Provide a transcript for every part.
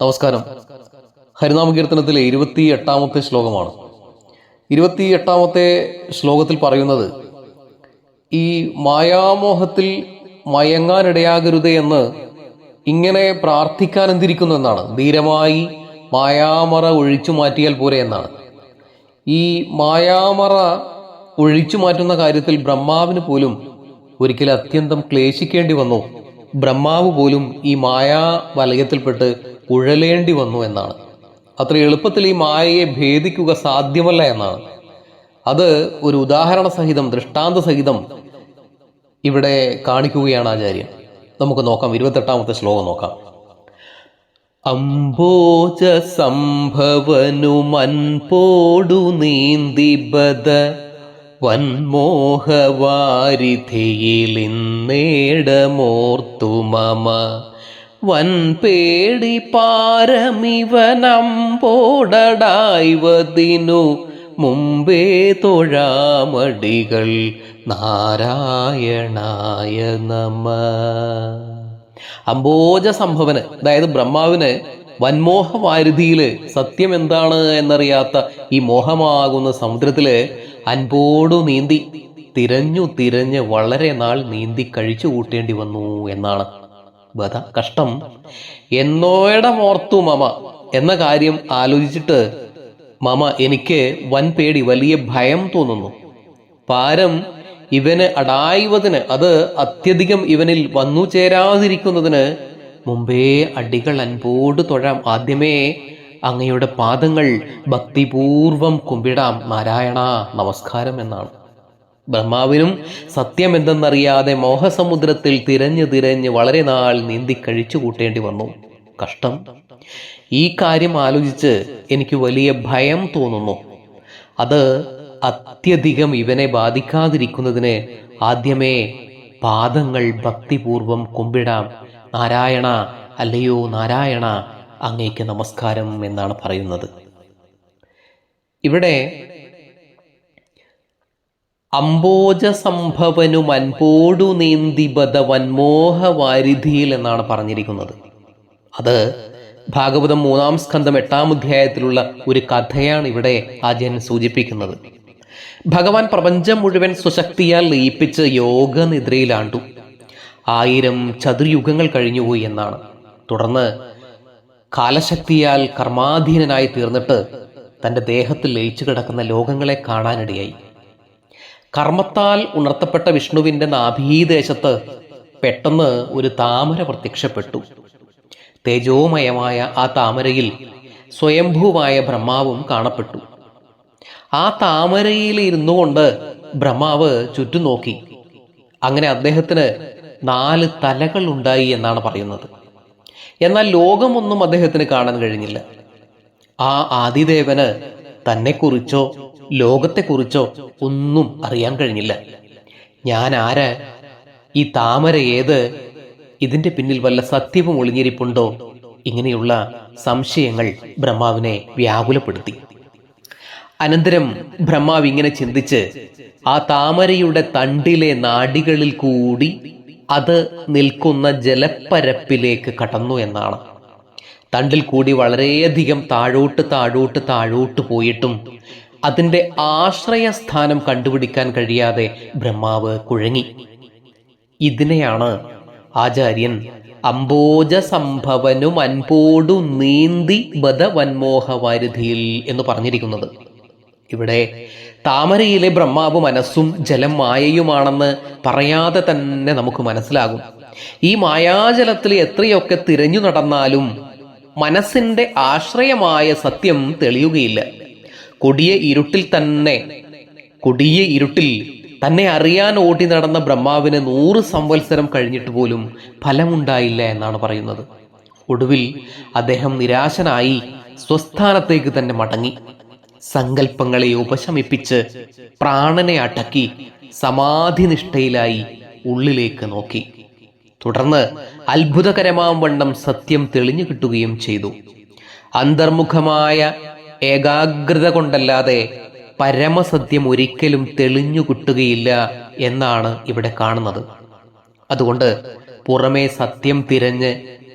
നമസ്കാരം. ഹരിനാമകീർത്തനത്തിലെ ഇരുപത്തി എട്ടാമത്തെ ശ്ലോകമാണ്. ഇരുപത്തി എട്ടാമത്തെ ശ്ലോകത്തിൽ പറയുന്നത് ഈ മായാമോഹത്തിൽ മയങ്ങാനിടയാകരുത് എന്ന് ഇങ്ങനെ പ്രാർത്ഥിക്കാൻ എന്തിരിക്കുന്നു എന്നാണ്. ധീരമായി മായാമറ ഒഴിച്ചു മാറ്റിയാൽ പോരെ എന്നാണ്. ഈ മായാമറ ഒഴിച്ചു മാറ്റുന്ന കാര്യത്തിൽ ബ്രഹ്മാവിന് പോലും ഒരിക്കൽ അത്യന്തം ക്ലേശിക്കേണ്ടി വന്നു. ബ്രഹ്മാവ് പോലും ഈ മായാ വലയത്തിൽപ്പെട്ട് ഉഴലേണ്ടി വന്നു എന്നാണ്. അത്ര എളുപ്പത്തിൽ ഈ മായയെ ഭേദിക്കുക സാധ്യമല്ല എന്നാണ്. അത് ഒരു ഉദാഹരണ സഹിതം ദൃഷ്ടാന്ത സഹിതം ഇവിടെ കാണിക്കുകയാണ് ആചാര്യൻ. നമുക്ക് നോക്കാം ഇരുപത്തെട്ടാമത്തെ ശ്ലോകം നോക്കാം. അംബോജ സംഭവനു മൻപോടു നീന്തിബദ വൻമോഹവാരിധിയിലിന്നേടമോർത്തു മമ. വൻപേടി പാരമിവനമ്പോടടായ്വതിനു മുമ്പേ തൊഴാമടികൾ നാരായണായ നമ. അംബോജ സംഭവന് അതായത് ബ്രഹ്മാവിന് വൻമോഹവാരുതിയിൽ സത്യം എന്താണ് എന്നറിയാത്ത ഈ മോഹമാകുന്ന സമുദ്രത്തിൽ അൻപോടു നീന്തി തിരഞ്ഞു തിരഞ്ഞ് വളരെ നാൾ നീന്തി കഴിച്ചു കൂട്ടേണ്ടി വന്നു എന്നാണ്. ബധ കഷ്ടം. എന്നോയുടെ മോർത്തു മമ എന്ന കാര്യം ആലോചിച്ചിട്ട് മമ എനിക്ക് വൻ പേടി വലിയ ഭയം തോന്നുന്നു. പാരം ഇവന് അടായുവതിന് അത് അത്യധികം ഇവനിൽ വന്നു ചേരാതിരിക്കുന്നതിന് മുമ്പേ അടികൾ അൻപോട് തൊഴാം. ആദ്യമേ അങ്ങയുടെ പാദങ്ങൾ ഭക്തിപൂർവം കുമ്പിടാം. നാരായണ നമസ്കാരം എന്നാണ്. ബ്രഹ്മാവിനും സത്യം എന്തെന്നറിയാതെ മോഹസമുദ്രത്തിൽ തിരഞ്ഞു തിരഞ്ഞ് വളരെ നാൾ നീന്തി കഴിച്ചു കൂട്ടേണ്ടി വന്നു. കഷ്ടം. ഈ കാര്യം ആലോചിച്ച് എനിക്ക് വലിയ ഭയം തോന്നുന്നു. അത് അത്യധികം ഇവനെ ബാധിക്കാതിരിക്കുന്നതിന് ആദ്യമേ പാദങ്ങൾ ഭക്തിപൂർവം കുമ്പിടാം. നാരായണ അല്ലയോ നാരായണ അങ്ങേക്ക് നമസ്കാരം എന്നാണ് പറയുന്നത്. ഇവിടെ അംബോജ സംഭവനു മൻപോടു നീന്തി ബദ വൻമോഹ എന്നാണ് പറഞ്ഞിരിക്കുന്നത്. അത് ഭാഗവതം മൂന്നാം സ്കന്ധം എട്ടാം അധ്യായത്തിലുള്ള ഒരു കഥയാണ് ഇവിടെ ആചാര്യൻ സൂചിപ്പിക്കുന്നത്. ഭഗവാൻ പ്രപഞ്ചം മുഴുവൻ സ്വശക്തിയാൽ ലയിപ്പിച്ച് യോഗനിദ്രയിലാണ്ടു. ആയിരം ചതുർയുഗങ്ങൾ കഴിഞ്ഞുപോയി എന്നാണ്. തുടർന്ന് കാലശക്തിയാൽ കർമാധീനനായി തീർന്നിട്ട് തന്റെ ദേഹത്തിൽ ലയിച്ചു കിടക്കുന്ന ലോകങ്ങളെ കാണാനിടയായി. കർമ്മത്താൽ ഉണർത്തപ്പെട്ട വിഷ്ണുവിന്റെ നാഭീദേശത്ത് പെട്ടെന്ന് ഒരു താമര പ്രത്യക്ഷപ്പെട്ടു. തേജോമയമായ ആ താമരയിൽ സ്വയംഭൂവായ ബ്രഹ്മാവും കാണപ്പെട്ടു. ആ താമരയിൽ ഇരുന്നു കൊണ്ട് ബ്രഹ്മാവ് ചുറ്റും നോക്കി അങ്ങനെ അദ്ദേഹത്തിന് നാല് തലകൾ ഉണ്ടായി എന്നാണ് പറയുന്നത്. എന്നാൽ ലോകമൊന്നും അദ്ദേഹത്തിന് കാണാൻ കഴിഞ്ഞില്ല. ആ ആദിദേവന് തന്നെക്കുറിച്ചോ ലോകത്തെക്കുറിച്ചോ ഒന്നും അറിയാൻ കഴിഞ്ഞില്ല. ഞാൻ ആര്? ഈ താമര ഏത്? ഇതിന്റെ പിന്നിൽ വല്ല സത്യവും ഒളിഞ്ഞിരിപ്പുണ്ടോ? ഇങ്ങനെയുള്ള സംശയങ്ങൾ ബ്രഹ്മാവിനെ വ്യാകുലപ്പെടുത്തി. അനന്തരം ബ്രഹ്മാവ് ഇങ്ങനെ ചിന്തിച്ച് ആ താമരയുടെ തണ്ടിലെ നാടികളിൽ കൂടി അത് നിൽക്കുന്ന ജലപ്പരപ്പിലേക്ക് കടന്നു എന്നാണ്. തണ്ടിൽ കൂടി വളരെയധികം താഴോട്ട് താഴോട്ട് താഴോട്ട് പോയിട്ടും അതിന്റെ ആശ്രയസ്ഥാനം കണ്ടുപിടിക്കാൻ കഴിയാതെ ബ്രഹ്മാവ് കുഴങ്ങി. ഇതിനെയാണ് ആചാര്യൻ അംബോജ സംഭവനും അൻപോടു നീന്തി ബദ വൻമോഹവാരുധിയിൽ എന്ന് പറഞ്ഞിരിക്കുന്നത്. ഇവിടെ താമരയിലെ ബ്രഹ്മാവ് മനസ്സും ജലം മായയുമാണെന്ന് പറയാതെ തന്നെ നമുക്ക് മനസ്സിലാകും. ഈ മായാജലത്തിൽ എത്രയൊക്കെ തിരഞ്ഞു നടന്നാലും മനസ്സിന്റെ ആശ്രയമായ സത്യം തെളിയുകയില്ല. കൊടിയ ഇരുട്ടിൽ തന്നെ കൊടിയ ഇരുട്ടിൽ തന്നെ അറിയാൻ ഓടി നടന്ന ബ്രഹ്മാവിന് നൂറ് സംവത്സരം കഴിഞ്ഞിട്ട് പോലും ഫലമുണ്ടായില്ല എന്നാണ് പറയുന്നത്. ഒടുവിൽ അദ്ദേഹം നിരാശനായി സ്വസ്ഥാനത്തേക്ക് തന്നെ മടങ്ങി. സങ്കല്പങ്ങളെ ഉപശമിപ്പിച്ച് പ്രാണനെ അടക്കി സമാധിനിഷ്ഠയിലായി ഉള്ളിലേക്ക് നോക്കി. തുടർന്ന് അത്ഭുതകരമാം വണ്ണം സത്യം തെളിഞ്ഞു കിട്ടുകയും ചെയ്തു. അന്തർമുഖമായ ഏകാഗ്രത കൊണ്ടല്ലാതെ പരമസത്യം ഒരിക്കലും തെളിഞ്ഞു കിട്ടുകയില്ല എന്നാണ് ഇവിടെ കാണുന്നത്. അതുകൊണ്ട് പുറമേ സത്യം തിരഞ്ഞ്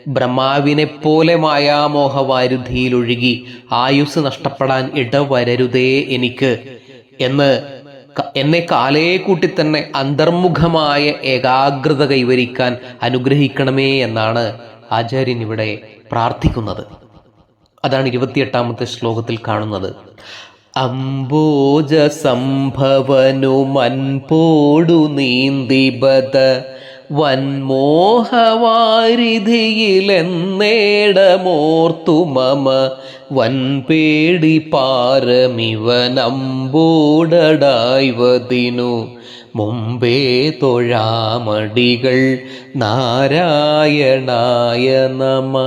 ബ്രഹ്മാവിനെ പോലെ മായാമോഹവാരുധിയിലൊഴുകി ആയുസ് നഷ്ടപ്പെടാൻ ഇടവരരുതേ എനിക്ക് എന്ന് എന്നെ കാലേ കൂട്ടി തന്നെ അന്തർമുഖമായ ഏകാഗ്രത കൈവരിക്കാൻ അനുഗ്രഹിക്കണമേ എന്നാണ് ആചാര്യൻ ഇവിടെ പ്രാർത്ഥിക്കുന്നത്. അതാണ് ഇരുപത്തിയെട്ടാമത്തെ ശ്ലോകത്തിൽ കാണുന്നത്. അംബോജ സംഭവനു മൻപോടു നീന്തിബത വൻമോഹവാരിധിയിലെന്നേടമോർത്തു മമ വൻപേടി പാരമിവനമ്പോടടായ്വതിനു മുമ്പേ തൊഴാമടികൾ നാരായണായ നമ.